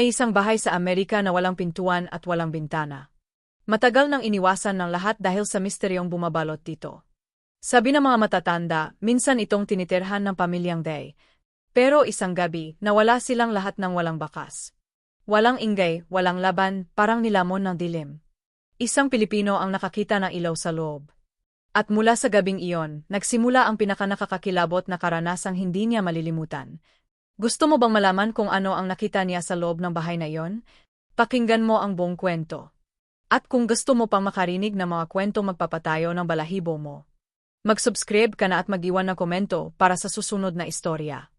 May isang bahay sa Amerika na walang pintuan at walang bintana. Matagal nang iniwasan ng lahat dahil sa misteryong bumabalot dito. Sabi ng mga matatanda, minsan itong tinitirhan ng pamilyang Day. Pero isang gabi, nawala silang lahat ng walang bakas. Walang ingay, walang laban, parang nilamon ng dilim. Isang Pilipino ang nakakita ng ilaw sa loob. At mula sa gabing iyon, nagsimula ang pinakanakakakilabot na karanasang hindi niya malilimutan. Gusto mo bang malaman kung ano ang nakita niya sa loob ng bahay na iyon? Pakinggan mo ang buong kwento. At kung gusto mo pang makarinig ng mga kwento magpapatayo ng balahibo mo, mag-subscribe ka na at mag-iwan ng komento para sa susunod na istorya.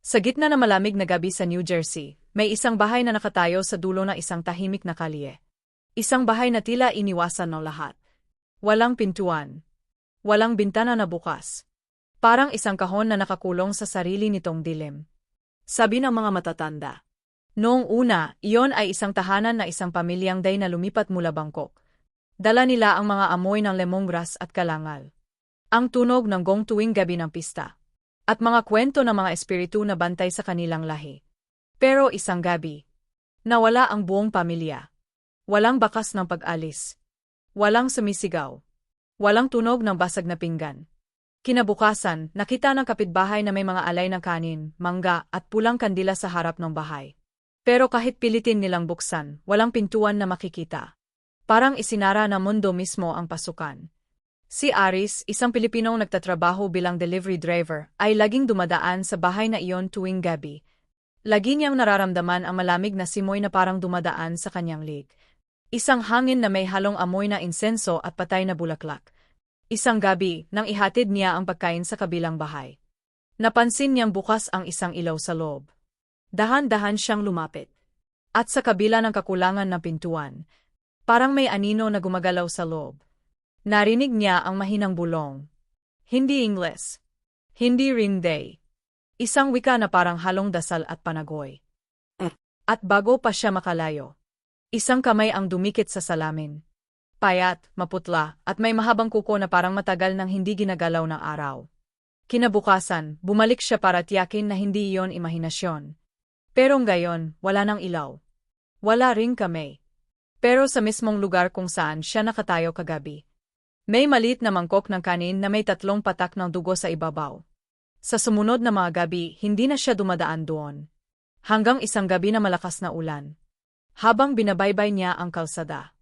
Sa gitna ng malamig na gabi sa New Jersey, may isang bahay na nakatayo sa dulo ng isang tahimik na kalye. Isang bahay na tila iniwasan ng lahat. Walang pintuan, Walang bintana na bukas. Parang isang kahon na nakakulong sa sarili nitong dilim. Sabi ng mga matatanda. Noong una, iyon ay isang tahanan na isang pamilyang day na lumipat mula Bangkok. Dala nila ang mga amoy ng lemongrass at kalangal. Ang tunog ng gong tuwing gabi ng pista. At mga kwento ng mga espiritu na bantay sa kanilang lahi. Pero isang gabi, nawala ang buong pamilya. Walang bakas ng pag-alis. Walang sumisigaw. Walang tunog ng basag na pinggan. Kinabukasan, nakita ng kapitbahay na may mga alay ng kanin, mangga at pulang kandila sa harap ng bahay. Pero kahit pilitin nilang buksan, walang pintuan na makikita. Parang isinara na mundo mismo ang pasukan. Si Aris, isang Pilipinong nagtatrabaho bilang delivery driver, ay laging dumadaan sa bahay na iyon tuwing gabi. Lagi niyang nararamdaman ang malamig na simoy na parang dumadaan sa kanyang lig. Isang hangin na may halong amoy na insenso at patay na bulaklak. Isang gabi, nang ihatid niya ang pagkain sa kabilang bahay. Napansin niyang bukas ang isang ilaw sa loob. Dahan-dahan siyang lumapit. At sa kabila ng kakulangan ng pintuan, parang may anino na gumagalaw sa loob. Narinig niya ang mahinang bulong. Hindi Ingles. Hindi ring day. Isang wika na parang halong dasal at panagoy. At bago pa siya makalayo, Isang kamay ang dumikit sa salamin. Payat, maputla, at may mahabang kuko na parang matagal nang hindi ginagalaw ng araw. Kinabukasan, bumalik siya para tiyakin na hindi iyon imahinasyon. Pero ngayon, wala nang ilaw. Wala ring kamay. Pero sa mismong lugar kung saan siya nakatayo kagabi. May malit na mangkok ng kanin na may tatlong patak ng dugo sa ibabaw. Sa sumunod na mga gabi, hindi na siya dumadaan doon. Hanggang isang gabi na malakas na ulan. Habang binabaybay niya ang kalsada.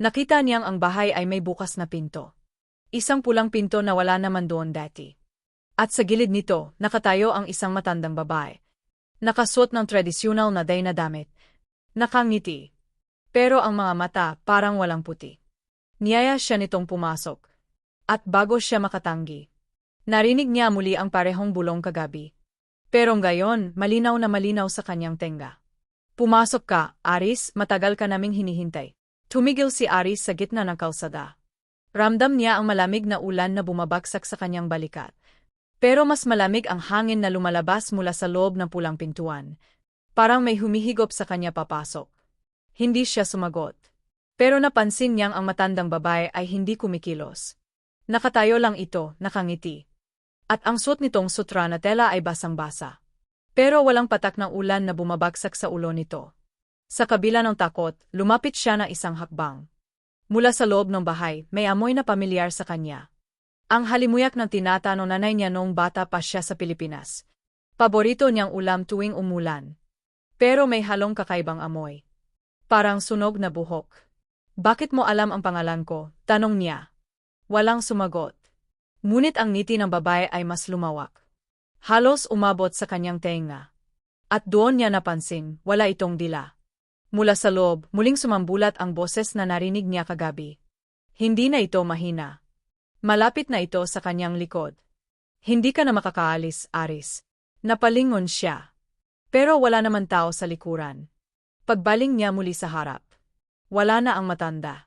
Nakita niyang ang bahay ay may bukas na pinto. Isang pulang pinto na wala naman doon dati. At sa gilid nito, nakatayo ang isang matandang babae. Nakasuot ng tradisyonal na day na damit. Nakangiti. Pero ang mga mata parang walang puti. Niyaya siya nitong pumasok. At bago siya makatanggi, narinig niya muli ang parehong bulong kagabi. Pero ngayon, malinaw na malinaw sa kanyang tenga. Pumasok ka, Aris, matagal ka naming hinihintay. Tumigil si Aris sa gitna ng kalsada. Ramdam niya ang malamig na ulan na bumabagsak sa kanyang balikat. Pero mas malamig ang hangin na lumalabas mula sa loob ng pulang pintuan. Parang may humihigop sa kanya papasok. Hindi siya sumagot. Pero napansin niyang ang matandang babae ay hindi kumikilos. Nakatayo lang ito, nakangiti. At ang suot nitong sutra na tela ay basang-basa. Pero walang patak ng ulan na bumabagsak sa ulo nito. Sa kabila ng takot, lumapit siya na isang hakbang. Mula sa loob ng bahay, may amoy na pamilyar sa kanya. Ang halimuyak ng tinata ng nanay niya noong bata pa siya sa Pilipinas. Paborito niyang ulam tuwing umulan. Pero may halong kakaibang amoy. Parang sunog na buhok. Bakit mo alam ang pangalan ko? Tanong niya. Walang sumagot. Ngunit ang ngiti ng babae ay mas lumawak. Halos umabot sa kanyang tenga. At doon niya napansin, wala itong dila. Mula sa loob, muling sumambulat ang boses na narinig niya kagabi. Hindi na ito mahina. Malapit na ito sa kanyang likod. Hindi ka na makakaalis, Aris. Napalingon siya. Pero wala naman tao sa likuran. Pagbaling niya muli sa harap. Wala na ang matanda.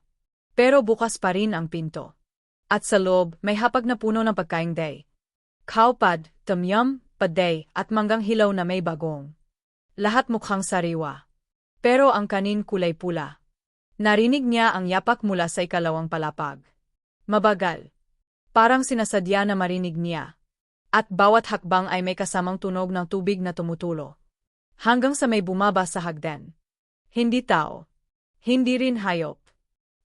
Pero bukas pa rin ang pinto. At sa loob, may hapag na puno ng pagkaing day. Kaupad, tamyam, paday, at manggang hilaw na may bagong. Lahat mukhang sariwa. Pero ang kanin kulay pula. Narinig niya ang yapak mula sa ikalawang palapag. Mabagal. Parang sinasadya na marinig niya. At bawat hakbang ay may kasamang tunog ng tubig na tumutulo. Hanggang sa may bumaba sa hagdan. Hindi tao. Hindi rin hayop.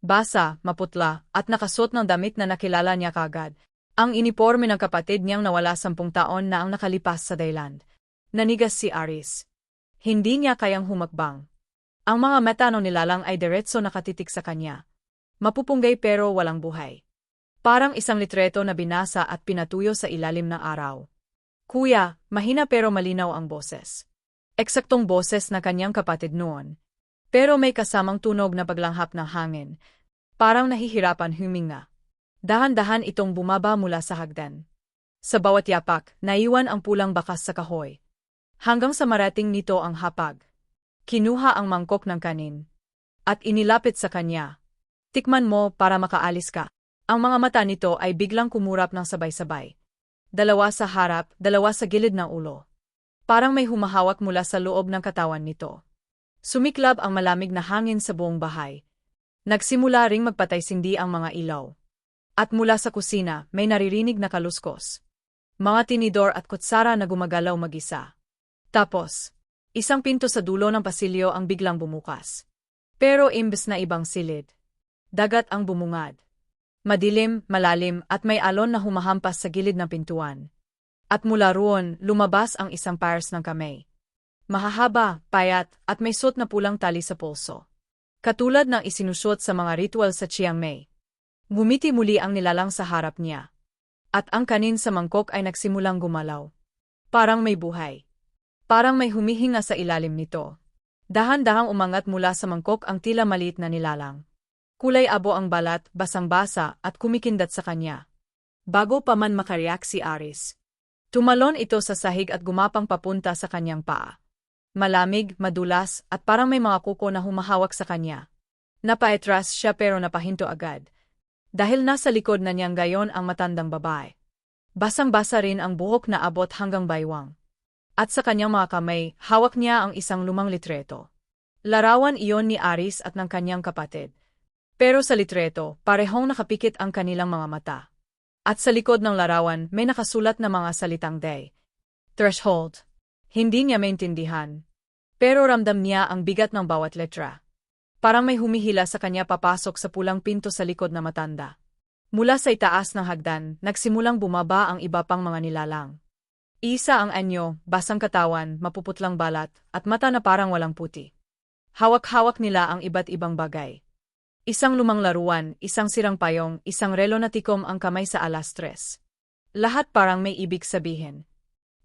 Basa, maputla, at nakasuot ng damit na nakilala niya kagad. Ang iniporme ng kapatid niyang nawala sampung taon na ang nakalipas sa Dayland. Nanigas si Aris. Hindi niya kayang humakbang. Ang mga mata ng nilalang ay diretso nakatitik sa kanya. Mapupunggay pero walang buhay. Parang isang litreto na binasa at pinatuyo sa ilalim ng araw. Kuya, mahina pero malinaw ang boses. Eksaktong boses na kanyang kapatid noon. Pero may kasamang tunog na paglanghap ng hangin. Parang nahihirapan huminga. Dahan-dahan itong bumaba mula sa hagdan. Sa bawat yapak, naiwan ang pulang bakas sa kahoy. Hanggang sa marating nito ang hapag. Kinuha ang mangkok ng kanin. At inilapit sa kanya. Tikman mo para makaalis ka. Ang mga mata nito ay biglang kumurap ng sabay-sabay. Dalawa sa harap, dalawa sa gilid ng ulo. Parang may humahawak mula sa loob ng katawan nito. Sumiklab ang malamig na hangin sa buong bahay. Nagsimula ring magpatay-sindi ang mga ilaw. At mula sa kusina, may naririnig na kaluskos. Mga tinidor at kutsara na gumagalaw mag-isa. Tapos, isang pinto sa dulo ng pasilyo ang biglang bumukas. Pero imbes na ibang silid. Dagat ang bumungad. Madilim, malalim at may alon na humahampas sa gilid ng pintuan. At mula roon, lumabas ang isang pars ng kamay. Mahahaba, payat, at may suot na pulang tali sa pulso. Katulad ng isinusuot sa mga ritual sa Chiang Mai. Gumiti muli ang nilalang sa harap niya. At ang kanin sa mangkok ay nagsimulang gumalaw. Parang may buhay. Parang may humihinga sa ilalim nito. Dahan-dahang umangat mula sa mangkok ang tila maliit na nilalang. Kulay abo ang balat, basang-basa at kumikindat sa kanya. Bago pa man makareact si Aris. Tumalon ito sa sahig at gumapang papunta sa kanyang paa. Malamig, madulas, at parang may mga kuko na humahawak sa kanya. Napaetras siya pero napahinto agad. Dahil nasa likod na niyang gayon ang matandang babae. Basang-basa rin ang buhok na abot hanggang baywang. At sa kanyang mga kamay, hawak niya ang isang lumang litreto. Larawan iyon ni Aris at ng kanyang kapatid. Pero sa litreto, parehong nakapikit ang kanilang mga mata. At sa likod ng larawan, may nakasulat na mga salitang day. Threshold. Hindi niya maintindihan. Pero ramdam niya ang bigat ng bawat letra. Parang may humihila sa kanya papasok sa pulang pinto sa likod na matanda. Mula sa itaas ng hagdan, nagsimulang bumaba ang iba pang mga nilalang. Isa ang anyo, basang katawan, mapuputlang balat, at mata na parang walang puti. Hawak-hawak nila ang iba't ibang bagay. Isang lumang laruan, isang sirang payong, isang relo na tikom ang kamay sa alas tres. Lahat parang may ibig sabihin.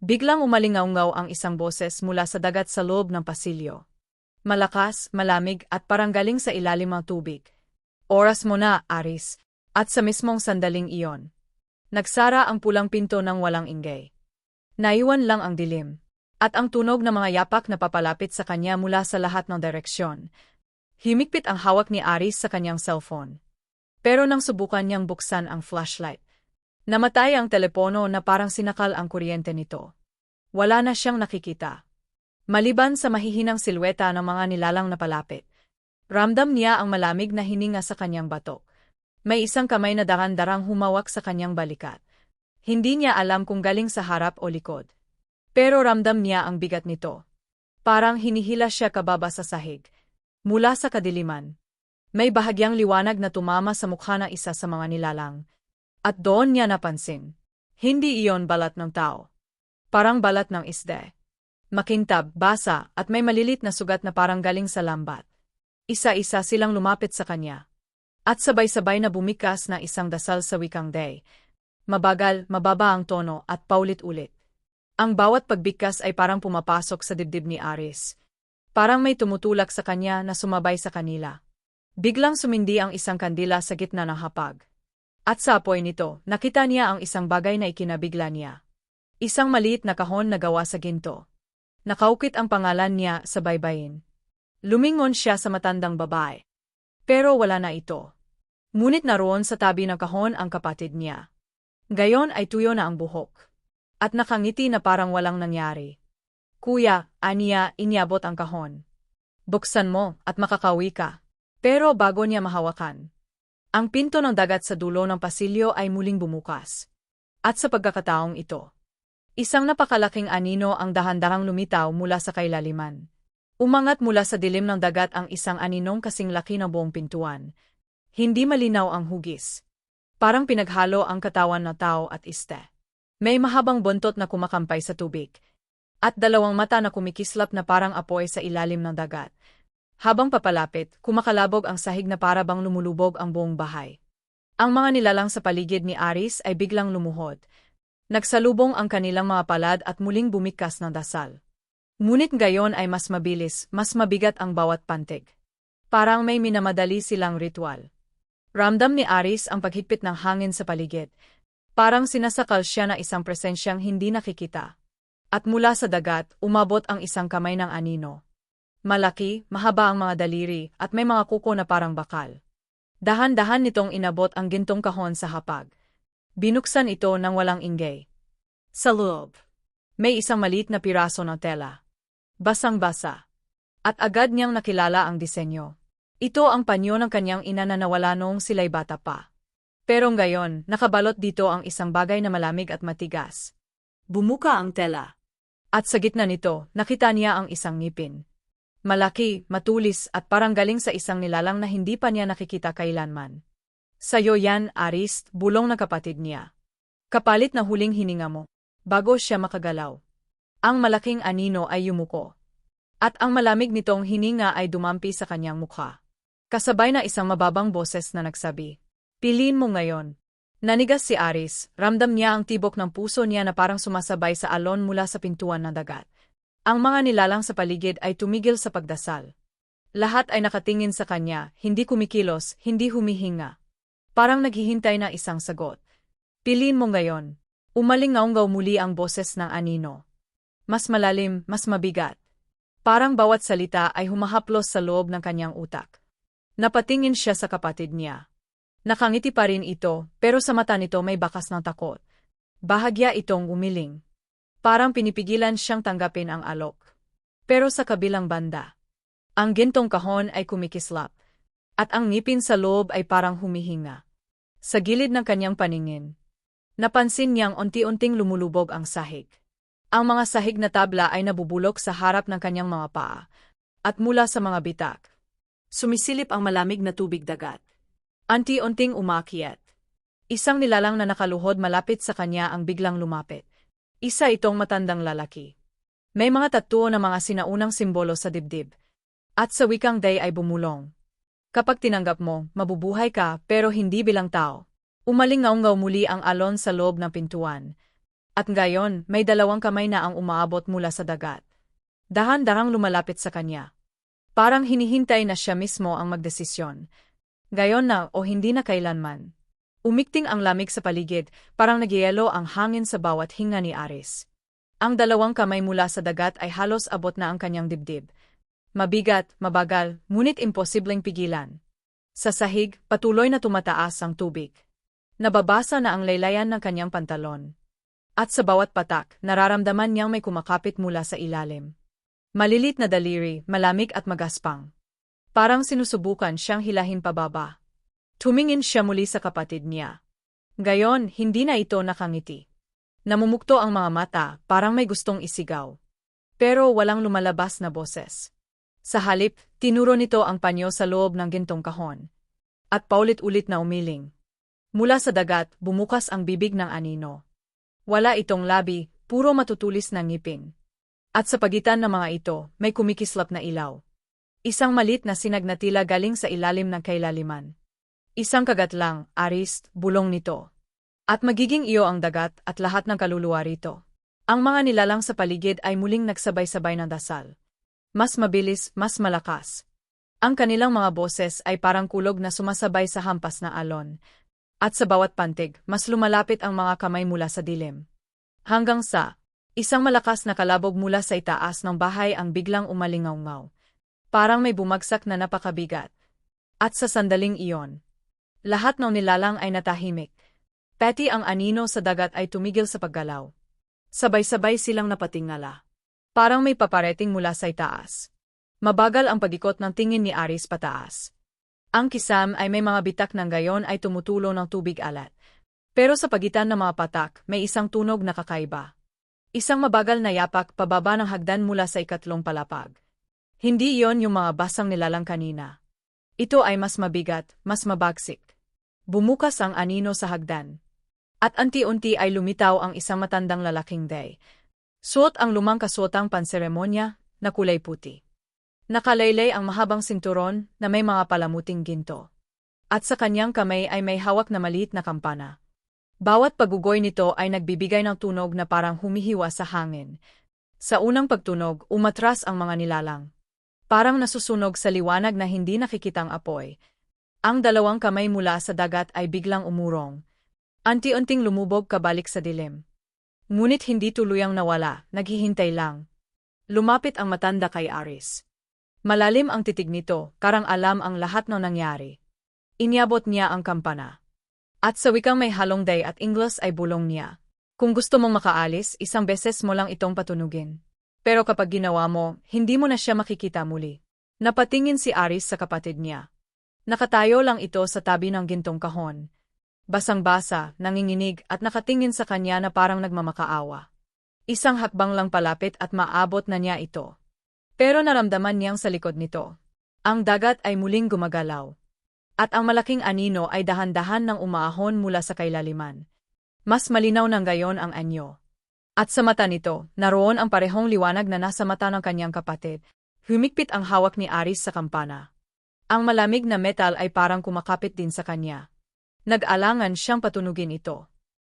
Biglang umalingaw-ngaw ang isang boses mula sa dagat sa loob ng pasilyo. Malakas, malamig at parang galing sa ilalim ng tubig. Oras mo na, Aris. At sa mismong sandaling iyon. Nagsara ang pulang pinto ng walang ingay. Naiwan lang ang dilim. At ang tunog ng mga yapak na papalapit sa kanya mula sa lahat ng direksyon. Himikpit ang hawak ni Aris sa kanyang cellphone. Pero nang subukan niyang buksan ang flashlight, namatay ang telepono na parang sinakal ang kuryente nito. Wala na siyang nakikita. Maliban sa mahihinang silweta ng mga nilalang na palapit. Ramdam niya ang malamig na hininga sa kanyang batok. May isang kamay na daran-darang humawak sa kanyang balikat. Hindi niya alam kung galing sa harap o likod. Pero ramdam niya ang bigat nito. Parang hinihila siya kababa sa sahig. Mula sa kadiliman. May bahagyang liwanag na tumama sa mukha ng isa sa mga nilalang. At doon niya napansin. Hindi iyon balat ng tao. Parang balat ng isde makintab, basa, at may malilit na sugat na parang galing sa lambat. Isa-isa silang lumapit sa kanya. At sabay-sabay na bumikas na isang dasal sa wikang day. Mabagal, mababa ang tono at paulit-ulit. Ang bawat pagbigkas ay parang pumapasok sa dibdib ni Aris. Parang may tumutulak sa kanya na sumabay sa kanila. Biglang sumindi ang isang kandila sa gitna ng hapag. At sa apoy nito, nakita niya ang isang bagay na ikinabigla niya. Isang maliit na kahon na gawa sa ginto. Nakaukit ang pangalan niya sa baybayin. Lumingon siya sa matandang babae. Pero wala na ito. Ngunit naroon sa tabi ng kahon ang kapatid niya. Gayon ay tuyo na ang buhok. At nakangiti na parang walang nangyari. Kuya, aniya, inyabot ang kahon. Buksan mo at makakawi ka. Pero bago niya mahawakan. Ang pinto ng dagat sa dulo ng pasilyo ay muling bumukas. At sa pagkakataong ito, Isang napakalaking anino ang dahan-dahang lumitaw mula sa kailaliman. Umangat mula sa dilim ng dagat ang isang aninong kasing laki ng buong pintuan. Hindi malinaw ang hugis. Parang pinaghalo ang katawan ng tao at iste. May mahabang buntot na kumakampay sa tubig. At dalawang mata na kumikislap na parang apoy sa ilalim ng dagat. Habang papalapit, kumakalabog ang sahig na para bang lumulubog ang buong bahay. Ang mga nilalang sa paligid ni Aris ay biglang lumuhod. Nagsalubong ang kanilang mga palad at muling bumikas ng dasal. Ngunit gayon ay mas mabilis, mas mabigat ang bawat pantig. Parang may minamadali silang ritual. Ramdam ni Aris ang paghigpit ng hangin sa paligid. Parang sinasakal siya na isang presensyang hindi nakikita. At mula sa dagat, umabot ang isang kamay ng anino. Malaki, mahaba ang mga daliri, at may mga kuko na parang bakal. Dahan-dahan nitong inabot ang gintong kahon sa hapag. Binuksan ito ng walang inggay. Sa loob, may isang maliit na piraso ng tela. Basang-basa. At agad niyang nakilala ang disenyo. Ito ang panyo ng kanyang ina na nawala noong sila'y bata pa. Pero ngayon, nakabalot dito ang isang bagay na malamig at matigas. Bumuka ang tela. At sa gitna nito, nakita niya ang isang ngipin. Malaki, matulis at parang galing sa isang nilalang na hindi pa niya nakikita kailanman. Sayo yan, Arist, bulong na kapatid niya. Kapalit na huling hininga mo. Bago siya makagalaw. Ang malaking anino ay yumuko. At ang malamig nitong hininga ay dumampi sa kanyang mukha. Kasabay na isang mababang boses na nagsabi, Piliin mo ngayon. Nanigas si Aris, ramdam niya ang tibok ng puso niya na parang sumasabay sa alon mula sa pintuan ng dagat. Ang mga nilalang sa paligid ay tumigil sa pagdasal. Lahat ay nakatingin sa kanya, hindi kumikilos, hindi humihinga. Parang naghihintay na isang sagot. Piliin mo ngayon. Umalingaunggaw muli ang boses ng anino. Mas malalim, mas mabigat. Parang bawat salita ay humahaplos sa loob ng kanyang utak. Napatingin siya sa kapatid niya. Nakangiti pa rin ito, pero sa mata nito may bakas ng takot. Bahagya itong umiling. Parang pinipigilan siyang tanggapin ang alok. Pero sa kabilang banda, ang gintong kahon ay kumikislap. At ang ngipin sa loob ay parang humihinga. Sa gilid ng kanyang paningin, napansin niyang unti-unting lumulubog ang sahig. Ang mga sahig na tabla ay nabubulok sa harap ng kanyang mga paa, at mula sa mga bitak. Sumisilip ang malamig na tubig dagat. Anti-unting umakyat. Isang nilalang na nakaluhod malapit sa kanya ang biglang lumapit. Isa itong matandang lalaki. May mga tatuo na mga sinaunang simbolo sa dibdib. At sa wikang day ay bumulong. Kapag tinanggap mo, mabubuhay ka pero hindi bilang tao. Umalingaw-ngaw muli ang alon sa loob ng pintuan. At ngayon, may dalawang kamay na ang umaabot mula sa dagat. Dahan-darang lumalapit sa kanya. Parang hinihintay na siya mismo ang magdesisyon. Gayon na o hindi na kailanman. Umikting ang lamig sa paligid, parang nagyelo ang hangin sa bawat hinga ni Aris. Ang dalawang kamay mula sa dagat ay halos abot na ang kanyang dibdib. Mabigat, mabagal, ngunit imposibleng pigilan. Sa sahig, patuloy na tumataas ang tubig. Nababasa na ang laylayan ng kanyang pantalon. At sa bawat patak, nararamdaman niyang may kumakapit mula sa ilalim. Malilit na daliri, malamig at magaspang. Parang sinusubukan siyang hilahin pababa. Tumingin siya muli sa kapatid niya. Gayon, hindi na ito nakangiti. Namumukto ang mga mata, parang may gustong isigaw. Pero walang lumalabas na boses. Sa halip, tinuro nito ang panyo sa loob ng gintong kahon. At paulit-ulit na umiling. Mula sa dagat, bumukas ang bibig ng anino. Wala itong labi, puro matutulis na ngipin. At sa pagitan ng mga ito, may kumikislap na ilaw. Isang malit na sinag na tila galing sa ilalim ng kailaliman. Isang kagat lang, arist, bulong nito. At magiging iyo ang dagat at lahat ng kaluluwa rito. Ang mga nilalang sa paligid ay muling nagsabay-sabay ng dasal. Mas mabilis, mas malakas. Ang kanilang mga boses ay parang kulog na sumasabay sa hampas na alon. At sa bawat pantig, mas lumalapit ang mga kamay mula sa dilim. Hanggang sa, isang malakas na kalabog mula sa itaas ng bahay ang biglang umalingaw-ngaw. Parang may bumagsak na napakabigat. At sa sandaling iyon, lahat ng nilalang ay natahimik. Peti ang anino sa dagat ay tumigil sa paggalaw. Sabay-sabay silang napatingala. Parang may papareting mula sa itaas. Mabagal ang pagikot ng tingin ni Aris pataas. Ang kisam ay may mga bitak ng gayon ay tumutulo ng tubig alat. Pero sa pagitan ng mga patak, may isang tunog na kakaiba. Isang mabagal na yapak pababa ng hagdan mula sa ikatlong palapag. Hindi iyon yung mga basang nilalang kanina. Ito ay mas mabigat, mas mabagsik. Bumukas ang anino sa hagdan. At anti-unti ay lumitaw ang isang matandang lalaking day. Suot ang lumang kasuotang panseremonya na kulay puti. Nakalaylay ang mahabang sinturon na may mga palamuting ginto. At sa kanyang kamay ay may hawak na maliit na kampana. Bawat pagugoy nito ay nagbibigay ng tunog na parang humihiwa sa hangin. Sa unang pagtunog, umatras ang mga nilalang. Parang nasusunog sa liwanag na hindi nakikitang apoy. Ang dalawang kamay mula sa dagat ay biglang umurong. Anti-unting lumubog kabalik sa dilim. Ngunit hindi tuluyang nawala, naghihintay lang. Lumapit ang matanda kay Aris. Malalim ang titig nito, karang alam ang lahat ng nangyari. Inyabot niya ang kampana. At sa wikang may halong day at Ingles ay bulong niya. Kung gusto mong makaalis, isang beses mo lang itong patunugin. Pero kapag ginawa mo, hindi mo na siya makikita muli. Napatingin si Aris sa kapatid niya. Nakatayo lang ito sa tabi ng gintong kahon. Basang-basa, nanginginig at nakatingin sa kanya na parang nagmamakaawa. Isang hakbang lang palapit at maabot na niya ito. Pero naramdaman niyang sa likod nito. Ang dagat ay muling gumagalaw. At ang malaking anino ay dahan-dahan ng umaahon mula sa kailaliman. Mas malinaw ng gayon ang anyo. At sa mata nito, naroon ang parehong liwanag na nasa mata ng kanyang kapatid. Humikpit ang hawak ni Aris sa kampana. Ang malamig na metal ay parang kumakapit din sa kanya. Nag-alangan siyang patunugin ito.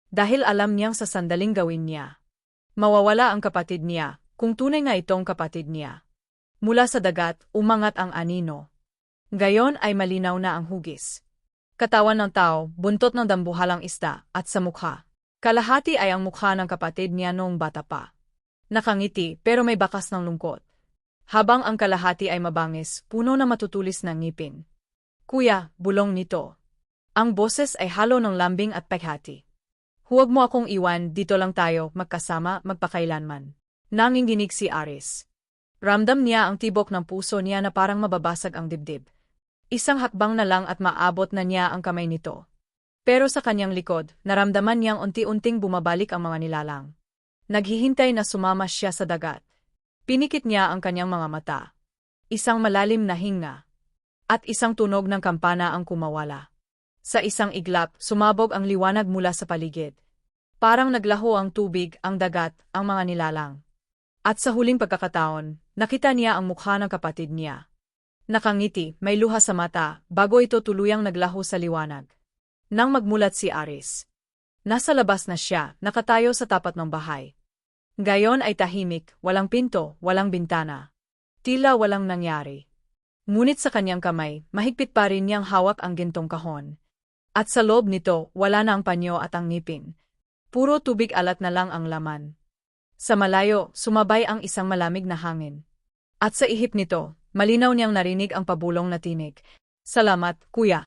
Dahil alam niyang sa sandaling gawin niya. Mawawala ang kapatid niya, kung tunay nga itong kapatid niya. Mula sa dagat, umangat ang anino. Gayon ay malinaw na ang hugis. Katawan ng tao, buntot ng dambuhalang isda, at sa mukha. Kalahati ay ang mukha ng kapatid niya noong bata pa. Nakangiti pero may bakas ng lungkot. Habang ang kalahati ay mabangis, puno na matutulis ng ngipin. Kuya, bulong nito. Ang boses ay halo ng lambing at peghati. Huwag mo akong iwan, dito lang tayo, magkasama, magpakailanman. Nanginginig si Aris. Ramdam niya ang tibok ng puso niya na parang mababasag ang dibdib. Isang hakbang na lang at maabot na niya ang kamay nito. Pero sa kanyang likod, naramdaman niyang unti-unting bumabalik ang mga nilalang. Naghihintay na sumama siya sa dagat. Pinikit niya ang kanyang mga mata. Isang malalim na hinga. At isang tunog ng kampana ang kumawala. Sa isang iglap, sumabog ang liwanag mula sa paligid. Parang naglaho ang tubig, ang dagat, ang mga nilalang. At sa huling pagkakataon, nakita niya ang mukha ng kapatid niya. Nakangiti, may luha sa mata, bago ito tuluyang naglaho sa liwanag. Nang magmulat si Aris. Nasa labas na siya, nakatayo sa tapat ng bahay. Gayon ay tahimik, walang pinto, walang bintana. Tila walang nangyari. Ngunit sa kanyang kamay, mahigpit pa rin niyang hawak ang gintong kahon. At sa loob nito, wala na ang panyo at ang ngipin. Puro tubig alat na lang ang laman. Sa malayo, sumabay ang isang malamig na hangin. At sa ihip nito, malinaw niyang narinig ang pabulong na tinig. Salamat, kuya.